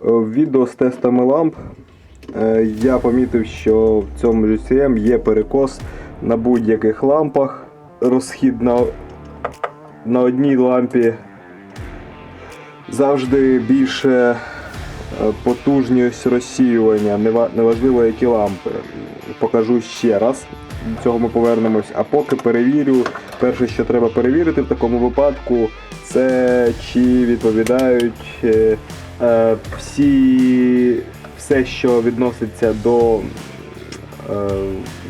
В відео з тестами ламп е, я помітив, що в цьому GCM є перекос на будь-яких лампах. Розхід на, на одній лампі завжди більше е, потужність розсіювання, неважливо які лампи. Покажу ще раз. До цього ми повернемось. А поки перевірю, перше, що треба перевірити в такому випадку, це чи відповідають е, е, всі, все, що відноситься до е,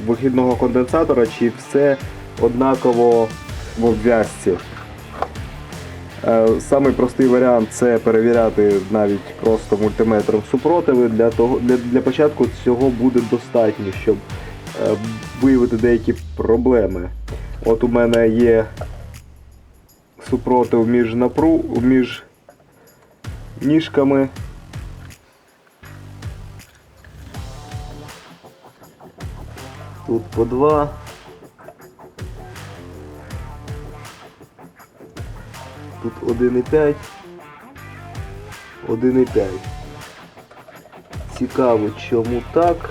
вихідного конденсатора, чи все однаково в обв'язці. Е, Самий простий варіант це перевіряти навіть просто мультиметром супротиви. Для, того, для, для початку цього буде достатньо, щоб е, виявити деякі проблеми. От у мене є супротив між напру, між ніжками. Тут по два. Тут 1,5. 1,5. Цікаво, чому так.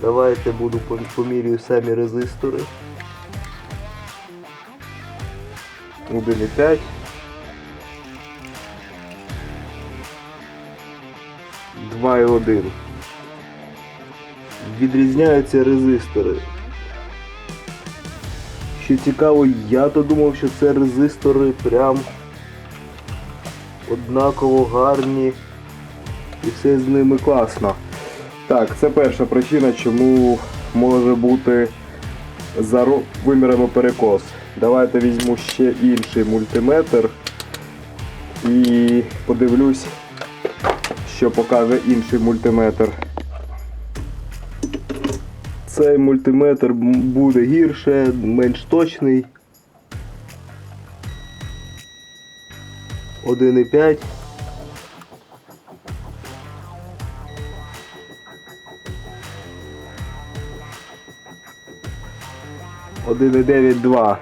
Давайте буду помірюю самі резистори. 1,5. Два і один. Відрізняються резистори. Що цікаво, я то думав, що це резистори прям однаково гарні і все з ними класно. Так, це перша причина, чому може бути за вимірами перекос. Давайте візьму ще інший мультиметр і подивлюсь, що покаже інший мультиметр. Цей мультиметр буде гірше, менш точний. 1,5. Один і дев'ять два.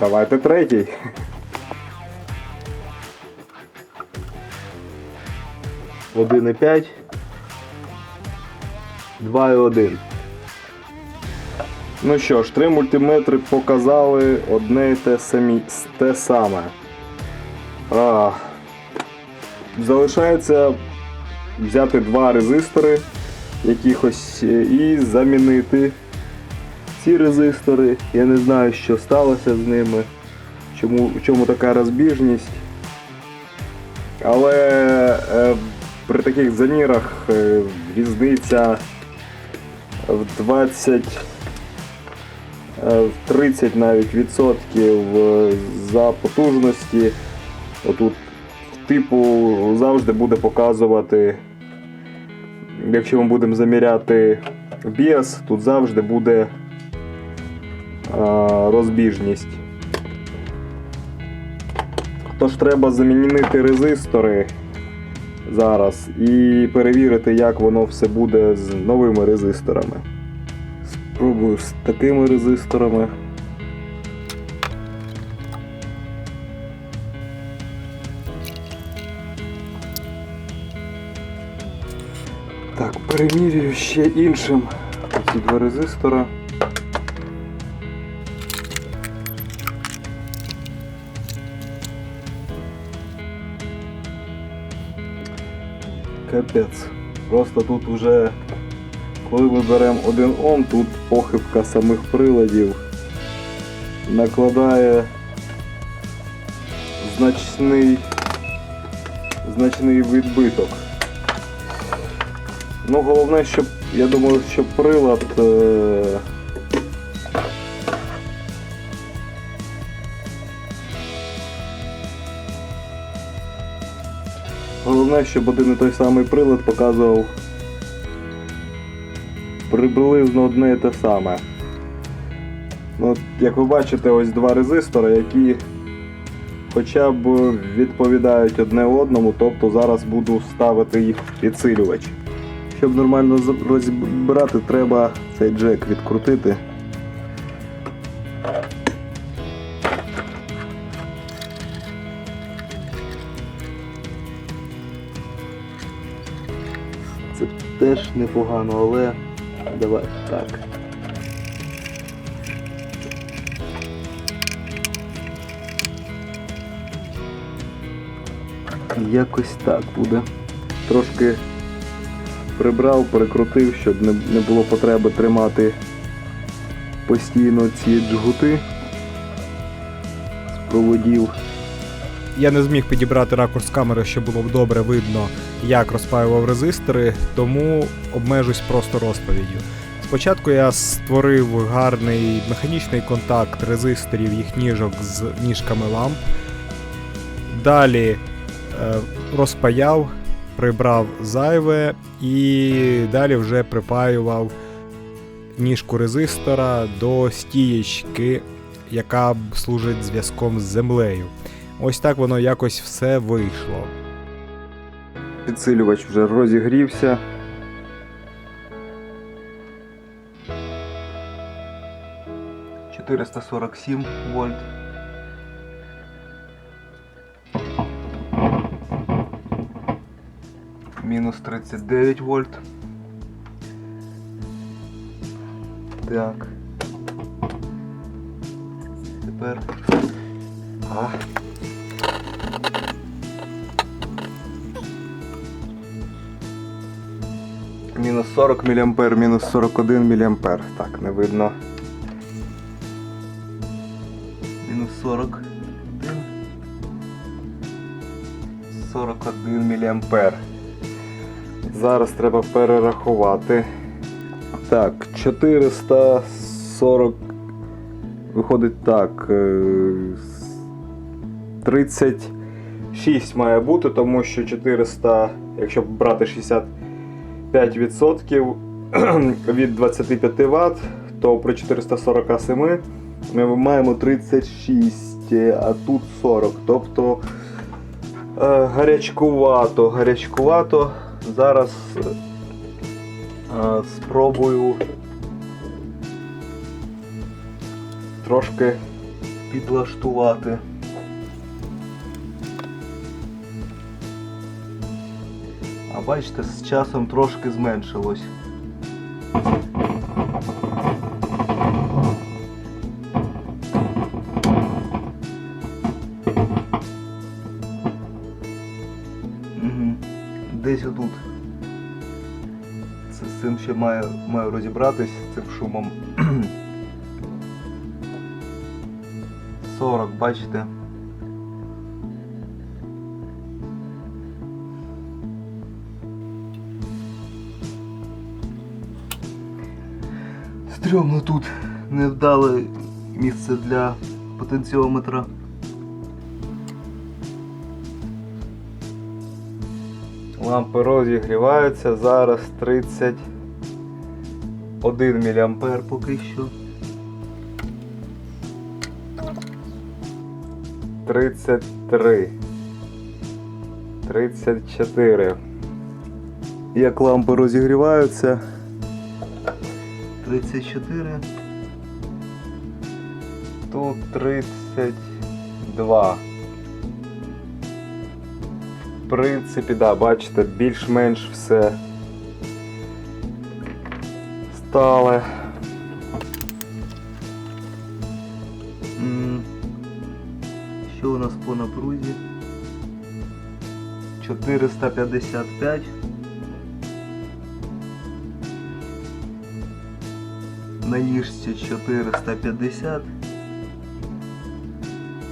Давайте третій. Один і п'ять. Два і один. Ну що ж, три мультиметри показали одне і те, самі, те саме. А, залишається взяти два резистори якихось е, і замінити ці резистори. Я не знаю, що сталося з ними, чому, чому така розбіжність. Але е, при таких замірах е, різниця в 20 е, в 30 навіть відсотків е, за потужності. Отут типу завжди буде показувати, якщо ми будемо заміряти біас, тут завжди буде розбіжність. Тож треба замінити резистори зараз і перевірити, як воно все буде з новими резисторами. Спробую з такими резисторами. Так, перемірюю ще іншим ці два резистора. Капець. Просто тут вже, коли ми беремо один Ом, тут похибка самих приладів накладає значний, значний відбиток. Ну, головне, щоб, я думаю, щоб прилад. Головне, щоб один і той самий прилад показував приблизно одне і те саме. Ну, як ви бачите, ось два резистори, які хоча б відповідають одне одному, тобто зараз буду ставити їх підсилювач. Щоб нормально розібрати, треба цей джек відкрутити. Теж непогано, але давай так. Якось так буде. Трошки прибрав, перекрутив, щоб не, було потреби тримати постійно ці джгути з проводів. Я не зміг підібрати ракурс камери, щоб було б добре видно, як розпаював резистори, тому обмежусь просто розповіддю. Спочатку я створив гарний механічний контакт резисторів їх ніжок з ніжками ламп. Далі е, розпаяв, прибрав зайве і далі вже припаював ніжку резистора до стієчки, яка служить зв'язком з землею. Ось так воно якось все вийшло. Підсилювач вже розігрівся. — 447 вольт. Мінус 39 вольт. Так. Тепер. А. 40 мА, мінус 41 мА. Так, не видно. Мінус 41. 41 мА. Зараз треба перерахувати. Так, 440. Виходить так. е, 36 має бути, тому що 400, якщо брати 65% від 25 Вт, то при 447 ми маємо 36, а тут 40. Тобто Е, гарячкувато, гарячкувато. Зараз е, спробую трошки підлаштувати. Бачите, з часом трошки зменшилось. Десь отут. Це з цим ще маю, маю розібратись, цим шумом. 40, бачите? Стрьомно тут невдале місце для потенціометра. Лампи розігріваються, зараз 31 мА. Поки що. 33. 34. Як лампи розігріваються, 34. тут 32. В принципі, да, бачите, більш-менш все стале. Що у нас по напрузі? 455. На ніжці 450.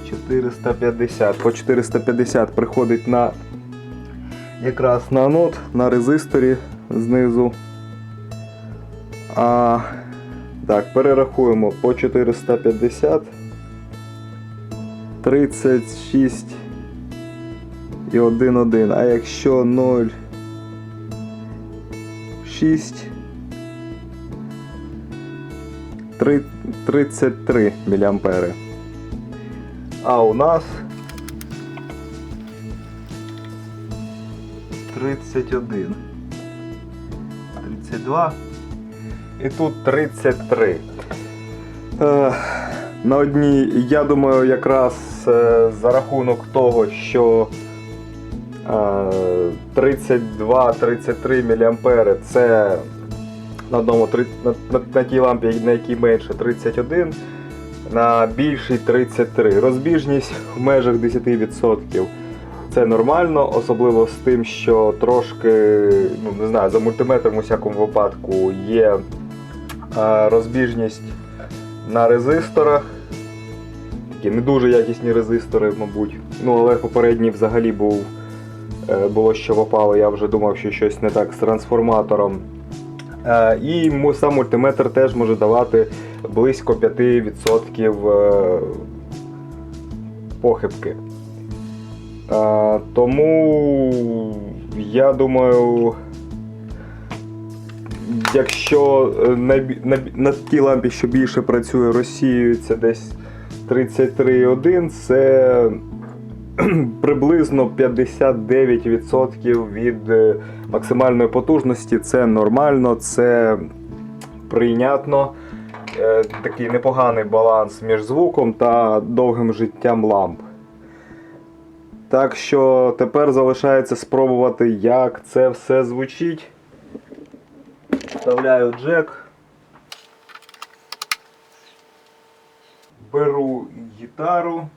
450. По 450 приходить на якраз на анод, на резисторі знизу. А так, перерахуємо по 450. 36 і 1,1. А якщо 0 6 три- 33 міліампери. А у нас 31. 32. і тут 33. Е, на одній, я думаю, якраз е, за рахунок того, що 32-33 мА це на одному на, на, на тій лампі, на якій менше 31, на більшій 33. Розбіжність в межах 10%. Це нормально, особливо з тим, що трошки, ну не знаю, за мультиметром у всякому випадку є е, розбіжність на резисторах. Такі не дуже якісні резистори, мабуть. Ну, але попередній взагалі був, е, було що попало, я вже думав, що щось не так з трансформатором. Е, І сам мультиметр теж може давати близько 5% е, похибки. Е, Тому я думаю, якщо на тій лампі, що більше працює Росією, це десь 33,1, це приблизно 59% від е, максимальної потужності. Це нормально, це прийнятно. Е, Такий непоганий баланс між звуком та довгим життям ламп. Так що тепер залишається спробувати, як це все звучить. Вставляю джек. Беру гітару.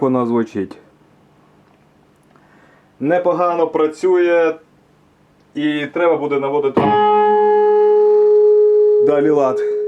Отак вона звучить. Непогано працює і треба буде наводити далі лад.